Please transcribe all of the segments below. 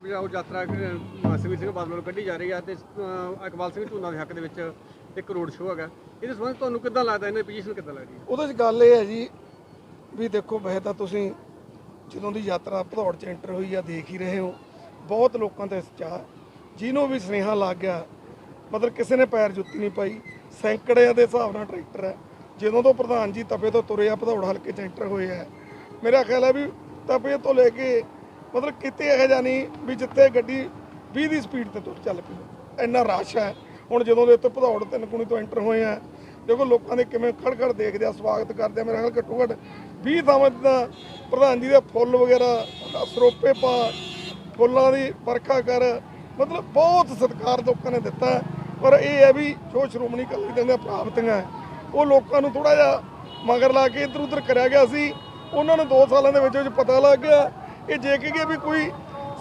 ਉਹ ਯਾਤਰਾ ਮਾਸਵੀ ਸਿੰਘ ਬਾਦਲ ਵੱਲੋਂ ਕੱਢੀ ਜਾ ਰਹੀ ਹੈ ਤੇ ਅਹ, ਸਿੰਘ ਝੂਨਾ ਦੇ ਹੱਕ ਦੇ ਵਿੱਚ ਇੱਕ ਰੋਡ ਸ਼ੋਅ ਹੈਗਾ। ਇਹਦੇ ਸੰਬੰਧ ਤੁਹਾਨੂੰ ਕਿੱਦਾਂ ਲੱਗਦਾ? ਇਹਨਾਂ ਦੀ ਪੋਜੀਸ਼ਨ ਕਿੱਦਾਂ ਲੱਗਦੀ ਹੈ? ਉਹਦੇ 'ਚ ਗੱਲ ਇਹ ਹੈ ਜੀ ਵੀ ਦੇਖੋ ਵੈਸੇ ਤਾਂ ਤੁਸੀਂ ਜਦੋਂ ਦੀ ਯਾਤਰਾ ਭਦੌੜ 'ਚ ਐਂਟਰ ਹੋਈ ਆ ਦੇਖ ਹੀ ਰਹੇ ਹੋ। ਬਹੁਤ ਲੋਕਾਂ ਤੇ ਚਾਹ ਜਿਹਨੂੰ ਵੀ ਸੁਨੇਹਾ ਲੱਗ ਗਿਆ ਮਤਲਬ ਕਿਸੇ ਨੇ ਪੈਰ ਜੁੱਤੀ ਨਹੀਂ ਪਾਈ ਸੈਂਕੜਿਆਂ ਦੇ ਹਿਸਾਬ ਨਾਲ ਟਰੈਕਟਰ ਹੈ। ਜਦੋਂ ਤੋਂ ਪ੍ਰਧਾਨ ਜੀ ਤਪੇ ਤੋਂ ਤੁਰੇ ਆ ਭਦੌੜ ਹਲਕੇ 'ਚ ਐਂਟਰ ਹੋਏ ਆ। ਮੇਰਾ ਖਿਆਲ ਹੈ ਵੀ ਤਪੇ ਤੋਂ ਲੈ ਕੇ ਮਤਲਬ ਕਿਤੇ ਇਹੋ ਜਿਹਾ ਨਹੀਂ ਵੀ ਜਿੱਥੇ ਗੱਡੀ 20 ਦੀ ਸਪੀਡ ਤੇ ਤੁਰ ਚੱਲ ਪਈ ਇੰਨਾ ਰਸ਼ ਹੈ। ਹੁਣ ਜਦੋਂ ਦੇ ਉੱਤੇ ਭਦੌੜ ਤਿੰਨ ਕੁਣੀ ਤੋਂ ਐਂਟਰ ਹੋਏ ਆ, ਦੇਖੋ ਲੋਕਾਂ ਦੇ ਕਿਵੇਂ ਖੜਖੜ ਦੇਖਦੇ ਆ, ਸਵਾਗਤ ਕਰਦੇ ਆ। ਮੇਰੇ ਖਿਆਲ ਘੱਟੋ ਘੱਟ 20 ਥਾਵਾਂ 'ਤੇ ਤਾਂ ਪ੍ਰਧਾਨ ਜੀ ਦੇ ਫੁੱਲ ਵਗੈਰਾ ਸਰੋਪੇ ਪਾ, ਫੁੱਲਾਂ ਦੀ ਵਰਖਾ ਕਰ, ਮਤਲਬ ਬਹੁਤ ਸਤਿਕਾਰ ਲੋਕਾਂ ਨੇ ਦਿੱਤਾ। ਪਰ ਇਹ ਹੈ ਵੀ ਜੋ ਸ਼੍ਰੋਮਣੀ ਅਕਾਲੀ ਦਲ ਦੀਆਂ ਪ੍ਰਾਪਤੀਆਂ ਉਹ ਲੋਕਾਂ ਨੂੰ ਥੋੜਾ ਜਿਹਾ ਮਗਰ ਲਾ ਕੇ ਇੱਧਰ ਉੱਧਰ ਕਰਿਆ ਗਿਆ ਸੀ। ਉਹਨਾਂ ਨੂੰ 2 ਸਾਲਾਂ ਦੇ ਵਿੱਚ ਵਿੱਚ ਪਤਾ ਲੱਗ ਗਿਆ ਇਹ ਜੇ ਕਿ ਵੀ ਕੋਈ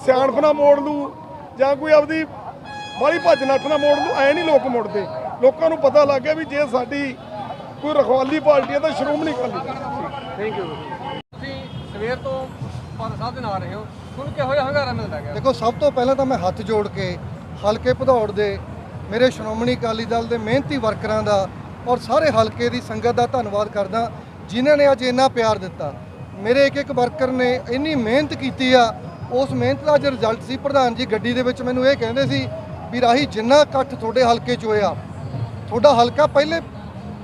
ਸਿਆਣਪ ਨਾ ਮੋੜ ਲੂ ਜਾਂ ਕੋਈ ਆਪਦੀ ਬਾਹਲੀ ਭੱਜ ਨੱਠ ਨਾ ਮੋੜ ਲੂ ਐ ਨਹੀਂ ਲੋਕ ਮੁੜਦੇ। ਲੋਕਾਂ ਨੂੰ ਪਤਾ ਲੱਗ ਗਿਆ ਵੀ ਜੇ ਸਾਡੀ ਕੋਈ ਰਖਵਾਲੀ ਪਾਰਟੀ ਹੈ ਤਾਂ ਸ਼੍ਰੋਮਣੀ ਅਕਾਲੀ ਦਲ ਥੈਂਕ ਯੂ ਤੁਸੀਂ ਸਵੇਰ ਤੋਂ ਪਾਦ ਸਾਹਿਬ ਦੇ ਨਾਲ ਰਹੇ ਹੋ ਤੁਹਾਨੂੰ ਕਿਹੋ ਜਿਹਾ ਹੰਗਾਰਾ ਮਿਲਦਾ ਹੈਗਾ? ਦੇਖੋ ਸਭ ਤੋਂ ਪਹਿਲਾਂ ਤਾਂ ਮੈਂ ਹੱਥ ਜੋੜ ਕੇ ਹਲਕੇ ਭਦੌੜ ਦੇ ਮੇਰੇ ਸ਼੍ਰੋਮਣੀ ਅਕਾਲੀ ਦਲ ਦੇ ਮਿਹਨਤੀ ਵਰਕਰਾਂ ਦਾ ਔਰ ਸਾਰੇ ਹਲਕੇ ਦੀ ਸੰਗਤ ਦਾ ਧੰਨਵਾਦ ਕਰਦਾ ਜਿਨ੍ਹਾਂ ਨੇ ਅੱਜ ਇੰਨਾ ਪਿਆਰ ਦਿੱਤਾ। ਮੇਰੇ ਇੱਕ ਇੱਕ ਵਰਕਰ ਨੇ ਇੰਨੀ ਮਿਹਨਤ ਕੀਤੀ ਆ ਉਸ ਮਿਹਨਤ ਦਾ ਅੱਜ ਰਿਜ਼ਲਟ ਸੀ ਪ੍ਰਧਾਨ ਜੀ ਗੱਡੀ ਦੇ ਵਿੱਚ। ਮੈਨੂੰ ਇਹ ਕਹਿੰਦੇ ਸੀ ਵੀ ਰਾਹੀ ਜਿੰਨਾ ਇਕੱਠ ਤੁਹਾਡੇ ਹਲਕੇ 'ਚ ਹੋਇਆ ਤੁਹਾਡਾ ਹਲਕਾ ਪਹਿਲੇ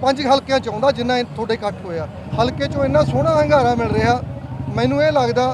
ਪੰਜ ਹਲਕਿਆਂ 'ਚ ਆਉਂਦਾ ਜਿੰਨਾ ਤੁਹਾਡੇ ਇਕੱਠ ਹੋਇਆ। ਹਲਕੇ 'ਚੋਂ ਇੰਨਾ ਸੋਹਣਾ ਹੰਗਾਰਾ ਮਿਲ ਰਿਹਾ ਮੈਨੂੰ ਇਹ ਲੱਗਦਾ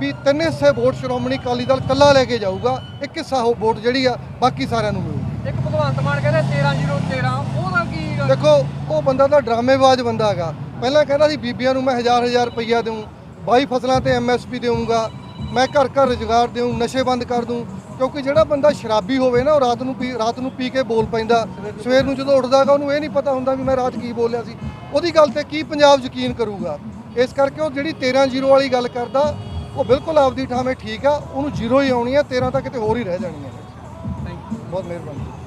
ਵੀ ਤਿੰਨ ਹਿੱਸੇ ਵੋਟ ਸ਼੍ਰੋਮਣੀ ਅਕਾਲੀ ਦਲ ਕੱਲਾ ਲੈ ਕੇ ਜਾਊਗਾ ਇੱਕ ਹਿੱਸਾ ਉਹ ਵੋਟ ਜਿਹੜੀ ਆ ਬਾਕੀ ਸਾਰਿਆਂ ਨੂੰ ਮਿਲੂਗੀ। ਇੱਕ ਭਗਵੰਤ ਮਾਨ ਕਹਿੰਦਾ 13013 ਉਹਦਾ ਕੀ ਦੇਖੋ ਉਹ ਬੰਦਾ ਤਾਂ ਡਰਾਮੇਬਾਜ਼ ਬੰਦਾ ਹੈਗਾ। ਪਹਿਲਾਂ ਕਹਿੰਦਾ ਸੀ ਬੀਬੀਆਂ ਨੂੰ ਮੈਂ ਹਜ਼ਾਰ ਹਜ਼ਾਰ ਰੁਪਈਆ ਦੇਵਾਂ ਬਾਈ ਫਸਲਾਂ ਤੇ ਐਮਐਸਪੀ ਦੇਵਾਂਗਾ ਮੈਂ ਘਰ ਘਰ ਰੁਜ਼ਗਾਰ ਦੇਵਾਂ ਨਸ਼ੇ ਬੰਦ ਕਰ ਦੂੰ ਕਿਉਂਕਿ ਜਿਹੜਾ ਬੰਦਾ ਸ਼ਰਾਬੀ ਹੋਵੇ ਨਾ ਉਹ ਰਾਤ ਨੂੰ ਪੀ ਰਾਤ ਨੂੰ ਪੀ ਕੇ ਬੋਲ ਪੈਂਦਾ। ਸਵੇਰ ਨੂੰ ਜਦੋਂ ਉੱਠਦਾਗਾ ਉਹਨੂੰ ਇਹ ਨਹੀਂ ਪਤਾ ਹੁੰਦਾ ਵੀ ਮੈਂ ਰਾਤ ਕੀ ਬੋਲਿਆ ਸੀ। ਉਹਦੀ ਗੱਲ ਤੇ ਕੀ ਪੰਜਾਬ ਯਕੀਨ ਕਰੂਗਾ? ਇਸ ਕਰਕੇ ਉਹ ਜਿਹੜੀ 13 ਜ਼ੀਰੋ ਵਾਲੀ ਗੱਲ ਕਰਦਾ ਉਹ ਬਿਲਕੁਲ ਆਪਦੀ ਥਾਵੇਂ ਠੀਕ ਆ ਉਹਨੂੰ ਜ਼ੀਰੋ ਹੀ ਆਉਣੀ ਆ 13 ਤਾਂ ਕਿਤੇ ਹੋਰ ਹੀ ਰਹਿ ਜਾਣੀ ਆ ਥੈਂਕ ਯੂ ਬਹੁਤ ਮਿਹਰਬਾਨੀ।